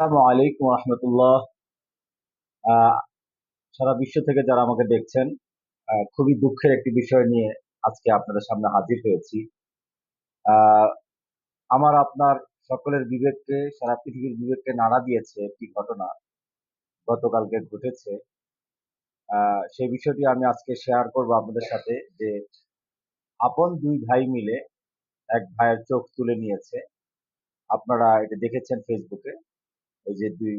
আসসালামু আলাইকুম রহমতুল্লাহ সারা বিশ্ব থেকে যারা আমাকে দেখছেন খুবই দুঃখের একটি বিষয় নিয়ে আজকে আপনাদের সামনে হাজির হয়েছি। আমার আপনার সকলের বিবেককে, সারা পৃথিবীর বিবেককে নাড়া দিয়েছে একটি ঘটনা গতকালকে ঘটেছে। সেই বিষয়টি আমি আজকে শেয়ার করব আপনাদের সাথে যে আপন দুই ভাই মিলে এক ভাইয়ের চোখ তুলে নিয়েছে। আপনারা এটা দেখেছেন ফেসবুকে এই যে দুই,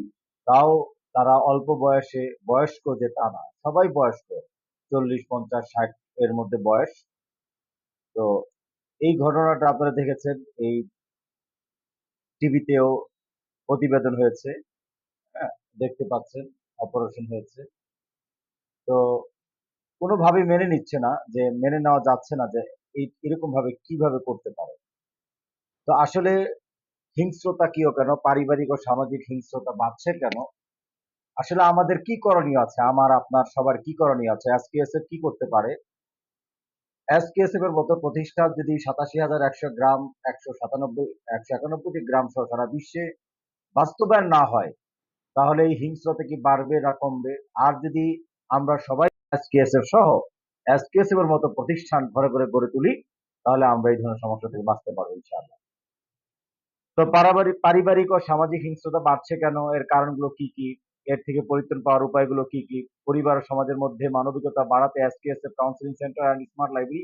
তাও তারা অল্প বয়সে বয়স্ক যে তা না, সবাই বয়স্ক, চল্লিশ, পঞ্চাশ, ষাট এর মধ্যে বয়স। তো এই ঘটনাটা আপনারা দেখেছেন, এই টিভিতেও প্রতিবেদন হয়েছে হ্যাঁ দেখতে পাচ্ছেন, অপারেশন হয়েছে। তো কোনোভাবেই মেনে নিচ্ছে না যে, মেনে নেওয়া যাচ্ছে না যে, এই এরকম ভাবে কীভাবে করতে পারে। তো আসলে হিংস্রতা কিও কেন? পারিবারিক ও সামাজিক হিংস্রতা বাড়ছে কেন? আসলে আমাদের কি করণীয় আছে? আমার, আপনার, সবার কি করণীয় আছে? এসকেএসএফ কি করতে পারে? এসকেএসএফ এর মতো প্রতিষ্ঠান যদি সাতাশি হাজার একশো গ্রাম, একশো সাতানব্বই, একশো একানব্বইটি গ্রাম সহ সারা বিশ্বে বাস্তবায়ন না হয়, তাহলে এই হিংস্রতা কি বাড়বে না কমবে? আর যদি আমরা সবাই এসকেএসএফ সহ এসকেএসএফ এর মতো প্রতিষ্ঠান ঘরে ঘরে গড়ে তুলি, তাহলে আমরা এই ধরনের সমস্যা থেকে বাঁচতে পারব, ইনশাআল্লাহ। তো পারিবারিক পারিবারিক ও সামাজিক হিংস্রতা বাড়ছে কেন? এর কারণগুলো কি কি? এর থেকে পরিত্রাণ পাওয়ার উপায়গুলো কি কি? পরিবার ও সমাজের মধ্যে মানবিকতা বাড়াতে SKSF counselling centre and smart library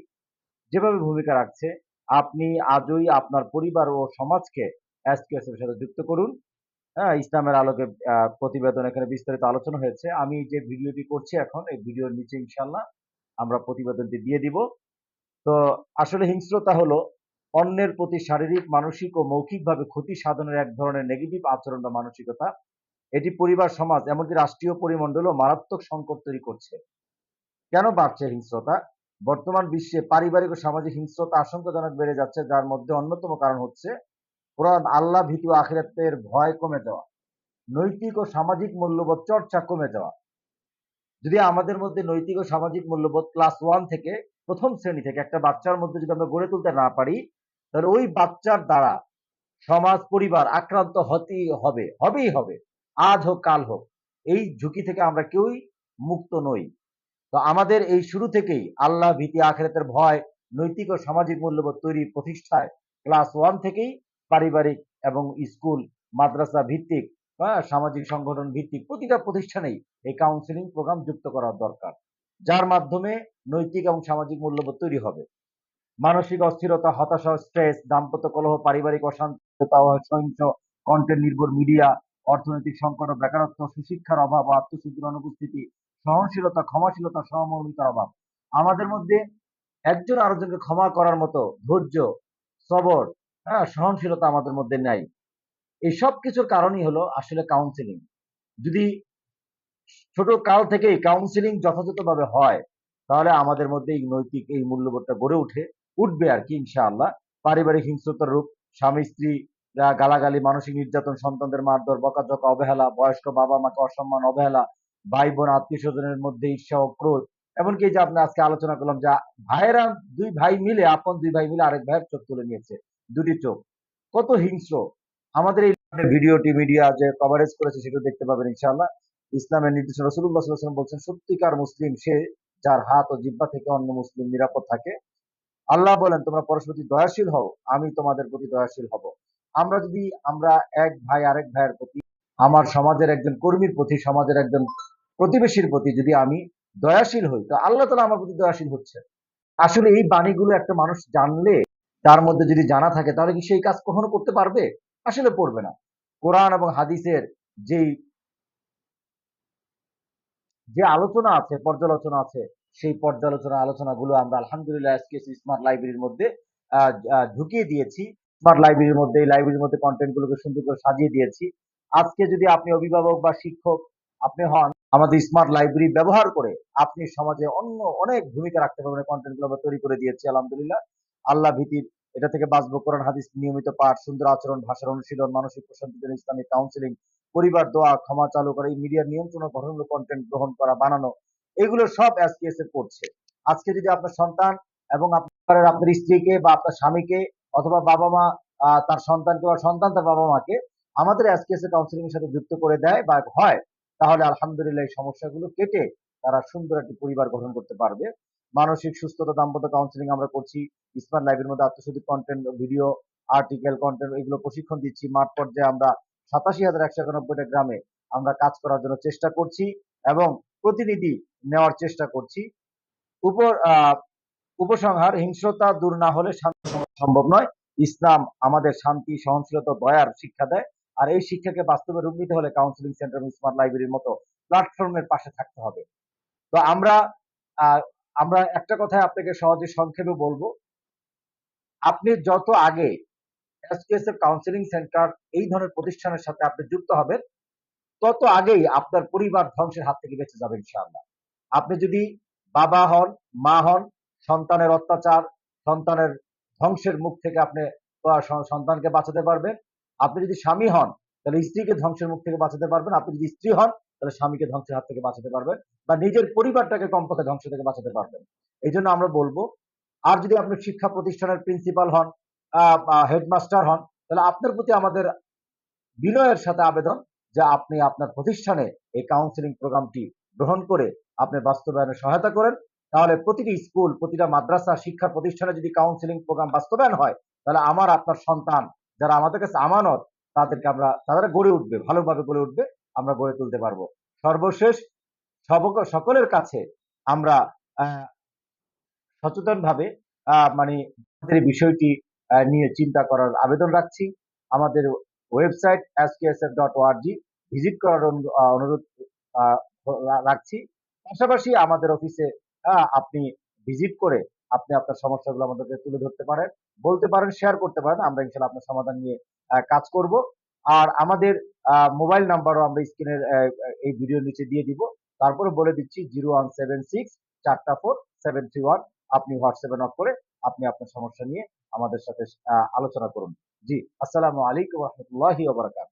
যেভাবে ভূমিকা রাখছে, আপনি আজই আপনার পরিবার ও সমাজকে এসকেএসএফ এর সাথে যুক্ত করুন। হ্যাঁ ইসলামের আলোকে প্রতিবেদন এখানে বিস্তারিত আলোচনা হয়েছে। আমি যে ভিডিওটি করছি এখন, এই ভিডিওর নিচে ইনশাল্লাহ আমরা প্রতিবেদনটি দিয়ে দিব। তো আসলে হিংস্রতা হলো অন্যের প্রতি শারীরিক, মানসিক ও মৌখিকভাবে ক্ষতি সাধনের এক ধরনের নেগেটিভ আচরণ বা মানসিকতা। এটি পরিবার, সমাজ, এমনকি রাষ্ট্রীয় পরিমণ্ডলও মারাত্মক সংকট তৈরি করছে। কেন বাড়ছে হিংস্রতা? বর্তমান বিশ্বে পারিবারিক ও সামাজিক হিংস্রতা আশঙ্কাজনক বেড়ে যাচ্ছে, যার মধ্যে অন্যতম কারণ হচ্ছে কোরআন, আল্লাহ, ভীতি ও আখিরাতের ভয় কমে যাওয়া। নৈতিক ও সামাজিক মূল্যবোধ চর্চা কমে যাওয়া। যদি আমাদের মধ্যে নৈতিক ও সামাজিক মূল্যবোধ ক্লাস ওয়ান থেকে প্রথম শ্রেণি থেকে একটা বাচ্চার মধ্যে যদি আমরা গড়ে তুলতে না পারি তাহলে ওই বাচ্চার দ্বারা সমাজ, পরিবার আক্রান্ত হতেই হবে, হবেই হবে, আজ হোক, কাল হোক, এই ঝুঁকি থেকে আমরা কেউই মুক্ত নই। তো আমাদের এই শুরু থেকেই আল্লাহ ভীতি, আখেরাতের ভয়, নৈতিক ও সামাজিক মূল্যবোধ তৈরি প্রতিষ্ঠায় ক্লাস ওয়ান থেকেই পারিবারিক এবং স্কুল, মাদ্রাসা ভিত্তিক সামাজিক সংগঠন ভিত্তিক প্রতিটা প্রতিষ্ঠানেই এই কাউন্সিলিং প্রোগ্রাম যুক্ত করা দরকার, যার মাধ্যমে নৈতিক এবং সামাজিক মূল্যবোধ তৈরি হবে। মানসিক অস্থিরতা, হতাশা স্ট্রেস দাম্পত্য কলহ, পারিবারিক অশান্তিতা কন্টেন্ট নির্ভর মিডিয়া অর্থনৈতিক সংকট ও বেকারত্ব, সুশিক্ষার অভাব, আত্মশুদ্ধির অনুপস্থিতি, সহনশীলতা, ক্ষমাশীলতা, সহমর্মিতার অভাব। আমাদের মধ্যে একজন আরেকজনকে ক্ষমা করার মতো ধৈর্য, সবর হ্যাঁ সহনশীলতা আমাদের মধ্যে নাই। এই সব কিছুর কারণই হলো আসলে কাউন্সিলিং যদি ছোট কাল থেকেই কাউন্সিলিং যথাযথভাবে হয়, তাহলে আমাদের মধ্যে এই নৈতিক এই মূল্যবোধটা গড়ে উঠে উঠবে আর কি, ইনশাআল্লাহ। পারিবারিক হিংস্রতার রূপ, স্বামী, স্ত্রী গালাগালি, মানসিক নির্যাতন, সন্তানদের মারধর, বকাঝকা, অবহেলা, বয়স্ক বাবা মাকে অসম্মান, অবহেলা ভাই বোন আত্মীয় স্বজনের মধ্যে ঈর্ষা ও ক্রোধ। এমনকি যে আপনি আজকে আলোচনা করলাম যে ভাইয়েরা দুই ভাই মিলে, আপন দুই ভাই মিলে আরেক ভাইয়ের চোখ তুলে নিয়েছে, দুটি চোখ। কত হিংস্র। আমাদের এই ভিডিওটি মিডিয়া যে কভারেজ করেছে সেটা দেখতে পাবেন ইনশাআল্লাহ। ইসলামের নির্দেশনা রসুল্লাহ বলছেন, সত্যিকার মুসলিম সে যার হাত ও জিব্বা থেকে অন্য মুসলিম নিরাপদ থাকে। আল্লাহ বলেন, তোমরা পরস্পর দয়াশীল হও, আমি তোমাদের প্রতি দয়াশীল হব। আমরা যদি আমরা এক ভাই আরেক ভাইয়ের প্রতি, আমার সমাজের একজন কর্মীর প্রতি, সমাজের একজন প্রতিবেশীর প্রতি যদি আমি দয়াশীল হই, তো আল্লাহ তালা আমার প্রতি দয়াশীল হচ্ছে আসলে এই বাণীগুলো একটা মানুষ জানলে, তার মধ্যে যদি জানা থাকে, তাহলে কি সেই কাজ কখনো করতে পারবে? আসলে পড়বে না। কোরআন এবং হাদিসের যেই, যে আলোচনা আছে, পর্যালোচনা আছে সেই পর্যালোচনা আলোচনাগুলো আমরা আলহামদুলিল্লাহ এসকেএস স্মার্ট লাইব্রেরির মধ্যে ঢুকিয়ে দিয়েছি। স্মার্ট লাইব্রেরির মধ্যে, এই লাইব্রেরির মধ্যে কন্টেন্ট গুলোকে সুন্দর করে সাজিয়ে দিয়েছি। আজকে যদি আপনি অভিভাবক বা শিক্ষক, আপনি হন, আমাদের স্মার্ট লাইব্রেরি ব্যবহার করে আপনি সমাজে অন্য অনেক ভূমিকা রাখতে পারবেন কন্টেন্টগুলো আমরা তৈরি করে দিয়েছি, আলহামদুলিল্লাহ। আল্লাহ ভীতির, এটা থেকে বাঁচবো, কোরআন, হাদিস, নিয়মিত পাঠ, সুন্দর আচরণ, ভাষার অনুশীলন, মানসিক প্রশান্তির জন্য ইসলামিক কাউন্সিলিং পরিবার দোয়া, ক্ষমা চালু করা, এই মিডিয়ার নিয়ন্ত্রণ গঠনমূলক কন্টেন্ট গ্রহণ করা, বানানো এগুলো সব এসকেএস এ করছে আজকে যদি আপনার সন্তান এবং আপনার আপনার স্ত্রীকে বা আপনার স্বামীকে অথবা বাবা মা তার সন্তানকে বা সন্তান তার বাবা মাকে আমাদের এসকেএস কাউন্সিলিং এর সাথে যুক্ত করে দেয় বা হয়, তাহলে আলহামদুলিল্লাহ এই সমস্যাগুলো কেটে তারা সুন্দর একটি পরিবার গঠন করতে পারবে। মানসিক সুস্থতা, দাম্পত্য কাউন্সিলিং আমরা করছি স্মার্ট লাইফের মধ্যে আত্মশুদ্ধি কন্টেন্ট ভিডিও আর্টিকেল কন্টেন্ট এগুলো প্রশিক্ষণ দিচ্ছি। মাঠ পর্যায়ে আমরা সাতাশি হাজার একশো একানব্বইটা গ্রামে আমরা কাজ করার জন্য চেষ্টা করছি এবং প্রতিনিধি নেওয়ার চেষ্টা করছি। উপর উপসংহার, হিংস্রতা দূর না হলে শান্তি সম্ভব নয়। ইসলাম আমাদের শান্তি, সহনশীলতা, দয়ার শিক্ষা দেয়। আর এই শিক্ষাকে বাস্তবে রূপ নিতে হলে কাউন্সিলিং সেন্টার স্মার্ট লাইব্রেরির মতো প্ল্যাটফর্মের পাশে থাকতে হবে। তো আমরা আমরা একটা কথাই আপনাকে সহজে সংক্ষেপে বলব। আপনি যত আগে এসকেএসএফ কাউন্সিলিং সেন্টার এই ধরনের প্রতিষ্ঠানের সাথে আপনি যুক্ত হবেন তত আগেই আপনার পরিবার ধ্বংসের হাত থেকে বেঁচে যাবে ইনশাআল্লাহ। আপনি যদি বাবা হন, মা হন, সন্তানের অত্যাচার, সন্তানের ধ্বংসের মুখ থেকে আপনি সন্তানকে বাঁচাতে পারবেন। আপনি যদি স্বামী হন, তাহলে স্ত্রীকে ধ্বংসের মুখ থেকে বাঁচাতে পারবেন। আপনি যদি স্ত্রী হন, তাহলে স্বামীকে ধ্বংসের হাত থেকে বাঁচাতে পারবেন বা নিজের পরিবারটাকে কমপক্ষে ধ্বংস থেকে বাঁচাতে পারবেন। এই জন্য আমরা বলব, আর যদি আপনি শিক্ষা প্রতিষ্ঠানের প্রিন্সিপাল হন হেডমাস্টার হন, তাহলে আপনার প্রতি আমাদের বিনয়ের সাথে আবেদন যে আপনি আপনার প্রতিষ্ঠানে এই কাউন্সিলিং প্রোগ্রামটি গ্রহণ করে আপনি বাস্তবায়নে সহায়তা করেন। তাহলে প্রতিটি স্কুল, প্রতিটা মাদ্রাসা, শিক্ষা প্রতিষ্ঠানে যদি কাউন্সিলিং প্রোগ্রাম বাস্তবায়ন হয়, তাহলে আমার, আপনার সন্তান যারা আমাদের কাছে আমানত, তাদেরকে আমরা তারা গড়ে উঠবে, ভালোভাবে গড়ে উঠবে, আমরা গড়ে তুলতে পারব। সর্বশেষ সকলের কাছে আমরা সচেতনভাবে মানে বিষয়টি নিয়ে চিন্তা করার আবেদন রাখছি। আমাদের website SKSF dot ORG visit করার অনুরোধ রাখছি। পাশাপাশি আমাদের অফিসে আপনি ভিজিট করে আপনি আপনার সমস্যাগুলো আমাদেরকে তুলে ধরতে পারেন, বলতে পারেন শেয়ার করতে পারেন, আমরা ইনশাল্লাহ আপনার সমাধান নিয়ে কাজ করব। আর আমাদের মোবাইল নাম্বারও আমরা স্ক্রিনের এই ভিডিওর নিচে দিয়ে দিব। তারপরে বলে দিচ্ছি জিরো ওয়ান সেভেন সিক্স চারটা ফোর সেভেন থ্রি ওয়ান আপনি হোয়াটসঅ্যাপে নক করে আপনি আপনার সমস্যা নিয়ে আমাদের সাথে আলোচনা করুন। জি আসসালামু আলাইকুম রহমতুল্লাহি ওবরাকাত